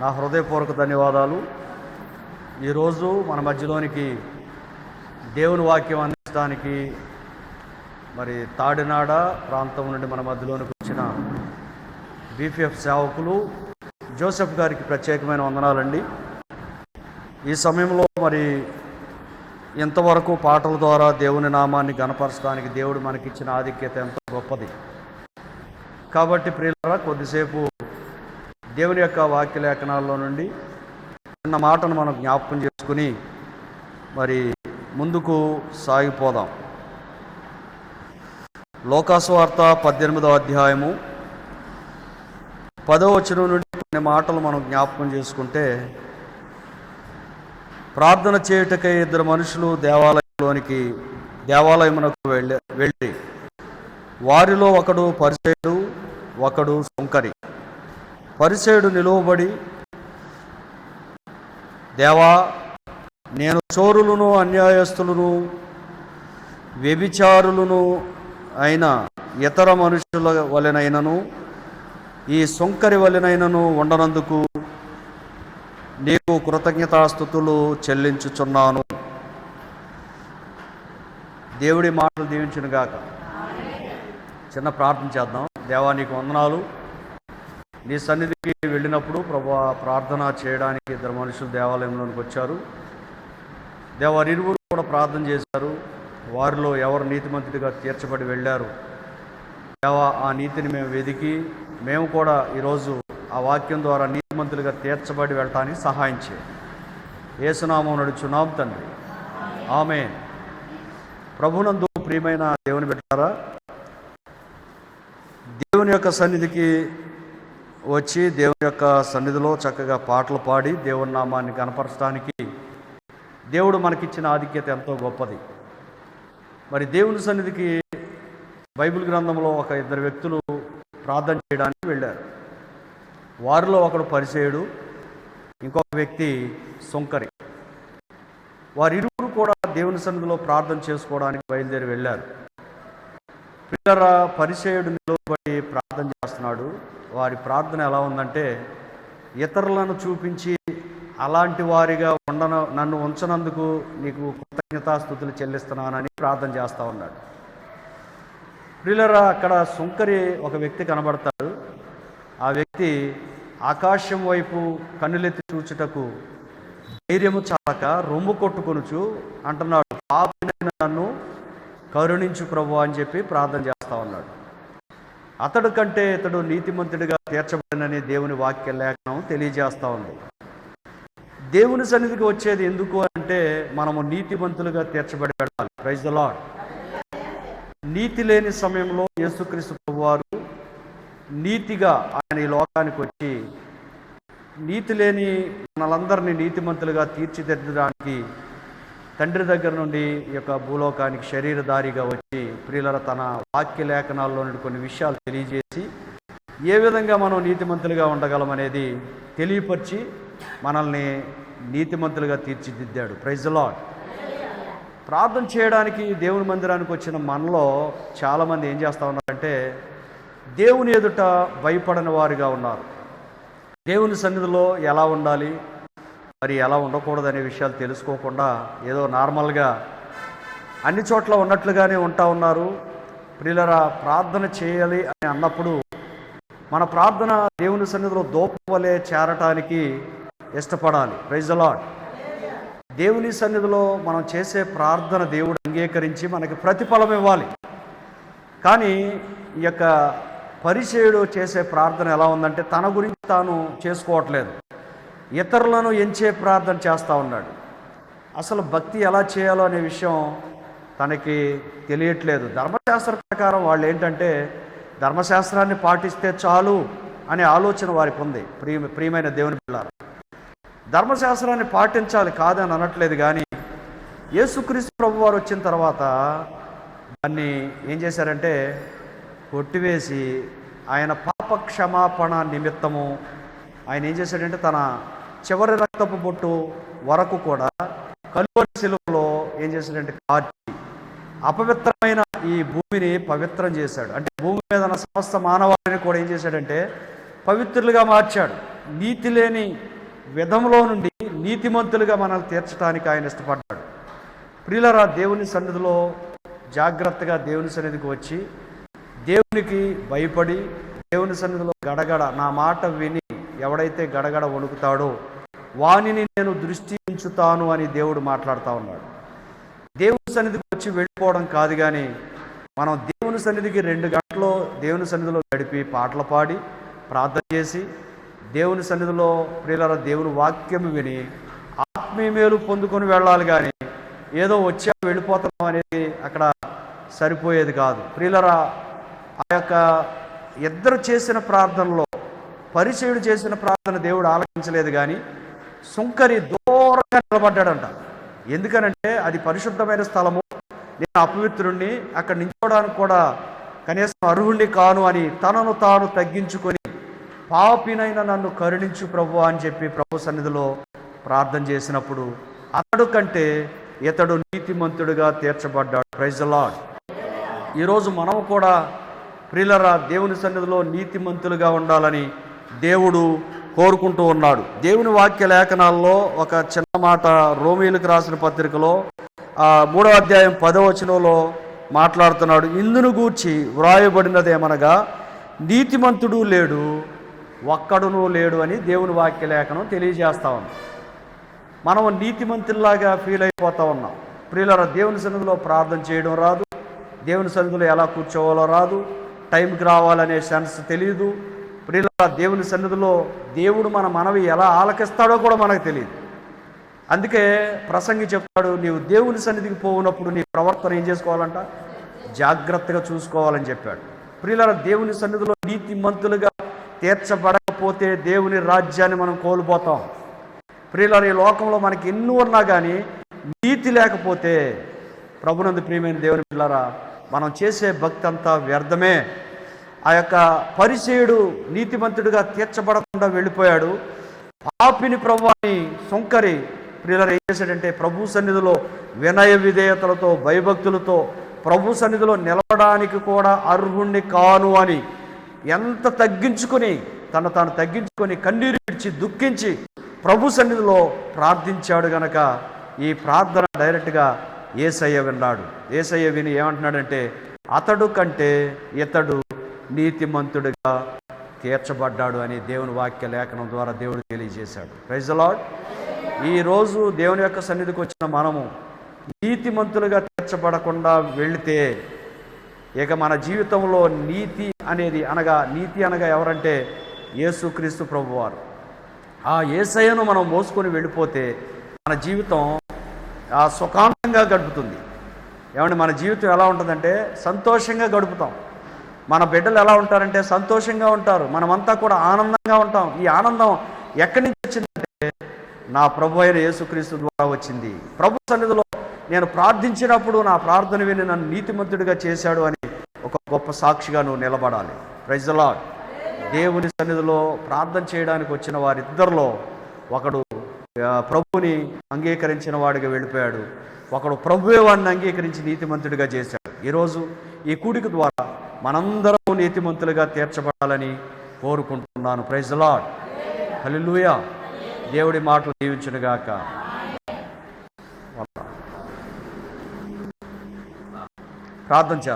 నా హృదయపూర్వక ధన్యవాదాలు. ఈరోజు మన మధ్యలోనికి దేవుని వాక్యం అందించడానికి మరి తాడినాడ ప్రాంతం నుండి మన మధ్యలోనికి వచ్చిన బీపీఎఫ్ సేవకులు జోసెఫ్ గారికి ప్రత్యేకమైన వందనాలండి. ఈ సమయంలో మరి ఇంతవరకు పాటల ద్వారా దేవుని నామాన్ని గనపరచడానికి దేవుడు మనకిచ్చిన ఆధిక్యత ఎంతో గొప్పది. కాబట్టి ప్రియులరా కొద్దిసేపు దేవుని యొక్క వాక్య లేఖనాల్లో నుండి చిన్న మాటను మనం జ్ఞాపకం చేసుకుని మరి ముందుకు సాగిపోదాం. లోకాసువార్త పద్దెనిమిదవ అధ్యాయము పదో వచనం నుండి కొన్ని మాటలు మనం జ్ఞాపకం చేసుకుంటే ప్రార్థన చేయుటకై ఇద్దరు మనుషులు దేవాలయంలోనికి దేవాలయమునకు వెళ్ళి వెళ్ళి వారిలో ఒకడు పరిచయుడు ఒకడు సొంకరి. పరిచయుడు నిలువబడి దేవా నేను చోరులను అన్యాయస్తులను వ్యభిచారులను అయిన ఇతర మనుషుల వలెనైనను ఈ సొంకరి వలెనైనను ఉండనందుకు నీకు కృతజ్ఞతాస్థుతులు చెల్లించుచున్నాను. దేవుడి మాటలు దీవించునుగాక. చిన్న ప్రార్థన చేద్దాం. దేవా నీకు వందనాలు. నీ సన్నిధికి వెళ్ళినప్పుడు ప్రభు ప్రార్థన చేయడానికి ఇద్దరు మనుషులు దేవాలయంలోనికి వచ్చారు. దేవారిరువురు కూడా ప్రార్థన చేశారు. వారిలో ఎవరు నీతిమంతుడిగా తీర్చబడి వెళ్ళారు? దేవా ఆ నీతిని మేము వెదికి మేము కూడా ఈరోజు ఆ వాక్యం ద్వారా నీతిమంతులుగా తీర్చబడి వెళ్ళటానికి సహాయం చేయండి ఏసునామం నడుచున్నాం తండ్రి. ఆమె ప్రభునందు ప్రియమైన దేవుని పెట్టారా దేవుని యొక్క సన్నిధికి వచ్చి దేవుని యొక్క సన్నిధిలో చక్కగా పాటలు పాడి దేవుని నామాన్ని కనపరచడానికి దేవుడు మనకిచ్చిన ఆధిక్యత ఎంతో గొప్పది. మరి దేవుని సన్నిధికి బైబిల్ గ్రంథంలో ఒక ఇద్దరు వ్యక్తులు ప్రార్థన చేయడానికి వెళ్ళారు. వారిలో ఒకడు పరిచయుడు ఇంకొక వ్యక్తి సొంకరి. వారిరువురు కూడా దేవుని సన్నిధిలో ప్రార్థన చేసుకోవడానికి బయలుదేరి వెళ్ళారు. పిల్లర పరిచయుడు నిలబడి ప్రార్థన చేస్తున్నాడు వారి ప్రార్థన ఎలా ఉందంటే ఇతరులను చూపించి అలాంటి వారిగా ఉండన నన్ను ఉంచనందుకు నీకు కృతజ్ఞతాస్థుతులు చెల్లిస్తున్నానని ప్రార్థన చేస్తూ ఉన్నాడు. ప్రిలరా అక్కడ సుంకరి ఒక వ్యక్తి కనబడతాడు. ఆ వ్యక్తి ఆకాశం వైపు కన్నులెత్తి చూచుటకు ధైర్యము చాలక రొమ్ము కొట్టుకొనుచు అంటున్నాడు పాపిన నన్ను కరుణించు ప్రభు అని చెప్పి ప్రార్థన చేస్తా అతడు కంటే ఇతడు నీతిమంతుడిగా తీర్చబడినని దేవుని వాక్య లేఖనం తెలియజేస్తా ఉంది. దేవుని సన్నిధికి వచ్చేది ఎందుకు అంటే మనము నీతిమంతులుగా తీర్చబడి వెళ్ళాలి ప్రైజ్ ద లాడ్ నీతి లేని సమయంలో యేసుక్రీస్తు వారు నీతిగా ఆయన ఈ లోకానికి వచ్చి నీతి లేని మనలందరినీ నీతిమంతులుగా తీర్చిదిద్దడానికి తండ్రి దగ్గర నుండి ఈ యొక్క భూలోకానికి శరీరధారిగా వచ్చి ప్రియులర తన వాక్య లేఖనాల్లో కొన్ని విషయాలు తెలియజేసి ఏ విధంగా మనం నీతిమంతులుగా ఉండగలమనేది తెలియపరిచి మనల్ని నీతిమంతులుగా తీర్చిదిద్దాడు. ప్రైజ్ లాడ్ ప్రార్థన చేయడానికి దేవుని మందిరానికి వచ్చిన మనలో చాలామంది ఏం చేస్తూ ఉన్నారంటే దేవుని ఎదుట భయపడని వారిగా ఉన్నారు. దేవుని సన్నిధిలో ఎలా ఉండాలి? మరి ఎలా ఉండకూడదు అనే విషయాలు తెలుసుకోకుండా ఏదో నార్మల్గా అన్ని చోట్ల ఉన్నట్లుగానే ఉంటా ఉన్నారు. ప్రియులరా ప్రార్థన చేయాలి అని అన్నప్పుడు మన ప్రార్థన దేవుని సన్నిధిలో దోపవలే చేరటానికి ఇష్టపడాలి. ప్రైజ్ లాడ్ దేవుని సన్నిధిలో మనం చేసే ప్రార్థన దేవుడు అంగీకరించి మనకి ప్రతిఫలం ఇవ్వాలి. కానీ ఈ యొక్క పరిచయుడు చేసే ప్రార్థన ఎలా ఉందంటే తన గురించి తాను చేసుకోవట్లేదు. ఇతరులను ఎంచే ప్రార్థన చేస్తూ ఉన్నాడు. అసలు భక్తి ఎలా చేయాలో అనే విషయం తనకి తెలియట్లేదు. ధర్మశాస్త్ర ప్రకారం వాళ్ళు ఏంటంటే ధర్మశాస్త్రాన్ని పాటిస్తే చాలు అనే ఆలోచన వారికి ఉంది. ప్రియ ప్రియమైన దేవుని పిల్లలు ధర్మశాస్త్రాన్ని పాటించాలి కాదని అనట్లేదు కానీ యేసుక్రీస్తు ప్రభు వారు వచ్చిన తర్వాత దాన్ని ఏం చేశారంటే కొట్టివేసి ఆయన పాప క్షమాపణ నిమిత్తము ఆయన ఏం చేశాడంటే తన చివరి రక్తపు బొట్టు వరకు కూడా కలువరి శిలువలో ఏం చేశాడంటే కార్చి అపవిత్రమైన ఈ భూమిని పవిత్రం చేశాడు. అంటే భూమి మీద ఉన్న సమస్త మానవాళిని కూడా ఏం చేశాడంటే పవిత్రులుగా మార్చాడు. నీతి లేని విధంలో నుండి నీతిమంతులుగా మనల్ని తీర్చడానికి ఆయన ఇష్టపడ్డాడు. ప్రియులరా దేవుని సన్నిధిలో జాగ్రత్తగా దేవుని సన్నిధికి వచ్చి దేవునికి భయపడి దేవుని సన్నిధిలో గడగడ నా మాట విని ఎవడైతే గడగడ వణుకుతాడో వానిని నేను దృష్టి ఉంచుతాను అని దేవుడు మాట్లాడుతూ ఉన్నాడు. దేవుని సన్నిధికి వచ్చి వెళ్ళిపోవడం కాదు కానీ మనం దేవుని సన్నిధికి రెండు గంటలు దేవుని సన్నిధిలో గడిపి పాటలు పాడి ప్రార్థన చేసి దేవుని సన్నిధిలో ప్రియుల దేవుని వాక్యం విని ఆత్మీయ మేలు పొందుకొని వెళ్ళాలి కానీ ఏదో వచ్చా వెళ్ళిపోతాం అనేది అక్కడ సరిపోయేది కాదు. ప్రియులరా ఆ యొక్క ఇద్దరు చేసిన ప్రార్థనలో పరిచయుడు చేసిన ప్రార్థన దేవుడు ఆలకించలేదు కానీ సుంకరి దూరంగా నిలబడ్డాడంట. ఎందుకనంటే అది పరిశుద్ధమైన స్థలము. నేను అపవిత్రుణ్ణి అక్కడ నించోడానికి కూడా కనీసం అర్హుణ్ణి కాను అని తనను తాను తగ్గించుకొని పాపినైన నన్ను కరుణించు ప్రభు అని చెప్పి ప్రభు సన్నిధిలో ప్రార్థన చేసినప్పుడు అతడు కంటే ఇతడు నీతిమంతుడిగా తీర్చబడ్డాడు. ప్రైజ్ లాడ్ ఈరోజు మనం కూడా ప్రిలరా దేవుని సన్నిధిలో నీతిమంతులుగా ఉండాలని దేవుడు కోరుకుంటూ ఉన్నాడు. దేవుని వాక్య లేఖనాల్లో ఒక చిన్న మాట రోమిలకు రాసిన పత్రికలో ఆ మూడవ అధ్యాయం పదవచనంలో మాట్లాడుతున్నాడు ఇందును గూర్చి వ్రాయబడినదేమనగా నీతిమంతుడు లేడు ఒక్కడును లేడు అని దేవుని వాక్య లేఖనం తెలియజేస్తా ఉన్నాం మనం నీతిమంతుల్లాగా ఫీల్ అయిపోతా ఉన్నాం. ప్రియులరా దేవుని సన్నిధిలో ప్రార్థన చేయడం రాదు. దేవుని సన్నిధిలో ఎలా కూర్చోవాలో రాదు. టైంకి రావాలనే సెన్స్ తెలియదు ప్రియుల దేవుని సన్నిధిలో దేవుడు మన మనవి ఎలా ఆలకిస్తాడో కూడా మనకు తెలియదు అందుకే ప్రసంగి చెప్తాడు నీవు దేవుని సన్నిధికి పోవునప్పుడు నీ ప్రవర్తన ఏం చేసుకోవాలంట? జాగ్రత్తగా చూసుకోవాలని చెప్పాడు. ప్రియుల దేవుని సన్నిధిలో నీతిమంతులుగా తీర్చబడకపోతే దేవుని రాజ్యాన్ని మనం కోల్పోతాం. ప్రియుల ఈ లోకంలో మనకి ఎన్నో ఉన్నా కానీ నీతి లేకపోతే ప్రభునందు ప్రియమైన దేవుని పిల్లరా మనం చేసే భక్తి అంతా వ్యర్థమే. ఆ యొక్క పరిచయుడు నీతిమంతుడిగా తీర్చబడకుండా వెళ్ళిపోయాడు. పాపిని ప్రభువాని సొంకరి ప్రియులరు ఏం చేశాడంటే ప్రభు సన్నిధిలో వినయ విధేయతలతో భయభక్తులతో ప్రభు సన్నిధిలో నిలవడానికి కూడా అర్హుణ్ణి కాను అని ఎంత తగ్గించుకొని తన తాను తగ్గించుకొని కన్నీరు విడిచి దుఃఖించి ప్రభు సన్నిధిలో ప్రార్థించాడు గనక ఈ ప్రార్థన డైరెక్ట్గా ఏసయ్య విన్నాడు. ఏసయ్య విని ఏమంటున్నాడంటే అతడు కంటే ఇతడు నీతిమంతుడిగా తీర్చబడ్డాడు అని దేవుని వాక్య లేఖనం ద్వారా దేవుడు తెలియజేశాడు. ప్రైజ్ లాడ్ ఈరోజు దేవుని యొక్క సన్నిధికి వచ్చిన మనము నీతిమంతులుగా తీర్చబడకుండా వెళితే ఇక మన జీవితంలో నీతి అనేది అనగా నీతి అనగా ఎవరంటే యేసుక్రీస్తు ప్రభువారు. ఆ ఏసయ్యను మనం మోసుకొని వెళ్ళిపోతే మన జీవితం ఆ సుఖాంతంగా గడుపుతుంది. ఏమంటే మన జీవితం ఎలా ఉంటుందంటే సంతోషంగా గడుపుతాం. మన బిడ్డలు ఎలా ఉంటారంటే సంతోషంగా ఉంటారు. మనమంతా కూడా ఆనందంగా ఉంటాం. ఈ ఆనందం ఎక్కడి నుంచి నా ప్రభు అయిన యేసుక్రీస్తు ద్వారా వచ్చింది. ప్రభు సన్నిధిలో నేను ప్రార్థించినప్పుడు నా ప్రార్థన విని నన్ను నీతిమంతుడిగా చేశాడు అని ఒక గొప్ప సాక్షిగా నువ్వు నిలబడాలి. ప్రైజ్ దేవుని సన్నిధిలో ప్రార్థన చేయడానికి వచ్చిన వారిద్దరిలో ఒకడు ప్రభుని అంగీకరించిన వాడిగా వెళ్ళిపోయాడు. ఒకడు ప్రభువే వాడిని అంగీకరించి నీతిమంతుడిగా చేశాడు. ఈరోజు ఈ కూడిక ద్వారా మనందరం నీతిమంతులుగా తీర్చబడాలని కోరుకుంటున్నాను. ప్రైజ్ లాడ్ హలో దేవుడి మాటలు దీవించునుగాక. ప్రార్థన చేద్దాం.